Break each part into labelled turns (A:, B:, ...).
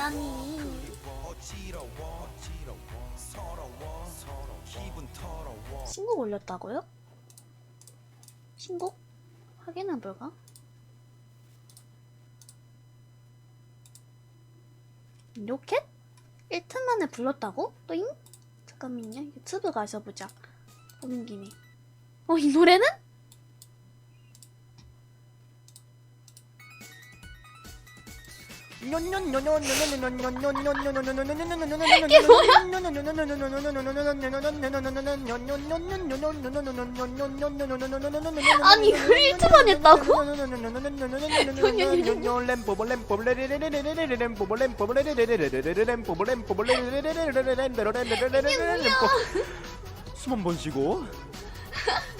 A: 고양이 신곡 올렸다고요? 신곡? 확인해볼까? 로켓? 1틈 만에 불렀다고? 또잉? 잠깐만요 유튜브 가서 보자 보는 김에 어 이 노래는?
B: 이게 뭐야?
A: 아니 이걸 1초만 했다고? 이게 뭐야?
B: 숨한번 쉬고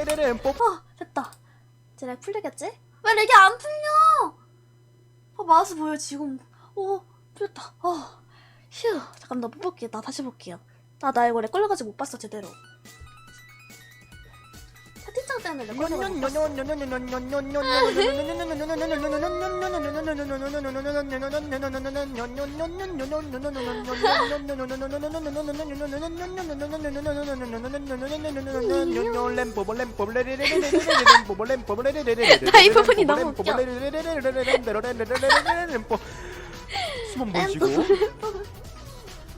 B: 뽀뽀레레레 뽀뽀
A: 어, 됐다. 이제 렉 풀리겠지? 왜 렉이 안 풀려? 어, 마우스 보여 지금. 오 풀렸다. 어휴. 잠깐 나 뽑을게. 나 다시 볼게요. 나나 나 이거 렉 걸려가지고 못 봤어 제대로. 엄청 떴는데
B: 나 이 부분이 너무 웃겨.
A: 숨은 보이시고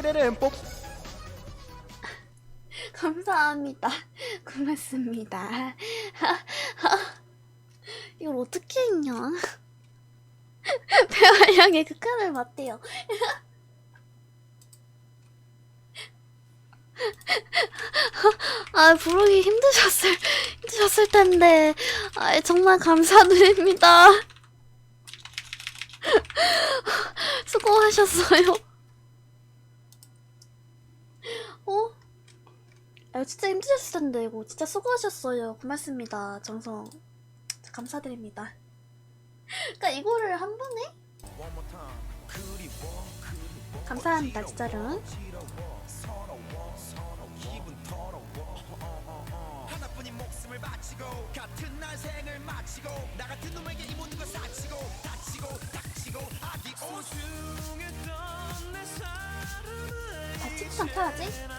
A: 때레렘 뽑. 감사합니다. 고맙습니다. 이걸 어떻게 했냐? 배활량의 극한을 맞대요. 아, 부르기 힘드셨을, 힘드셨을 텐데. 아, 정말 감사드립니다. 수고하셨어요. 아유, 진짜 힘드셨을 텐데 이거 진짜 수고하셨어요. 고맙습니다. 정성 감사드립니다. 그러니까 이거를 한 번에 감사합니다 진짜로. 다칭찬 타야지.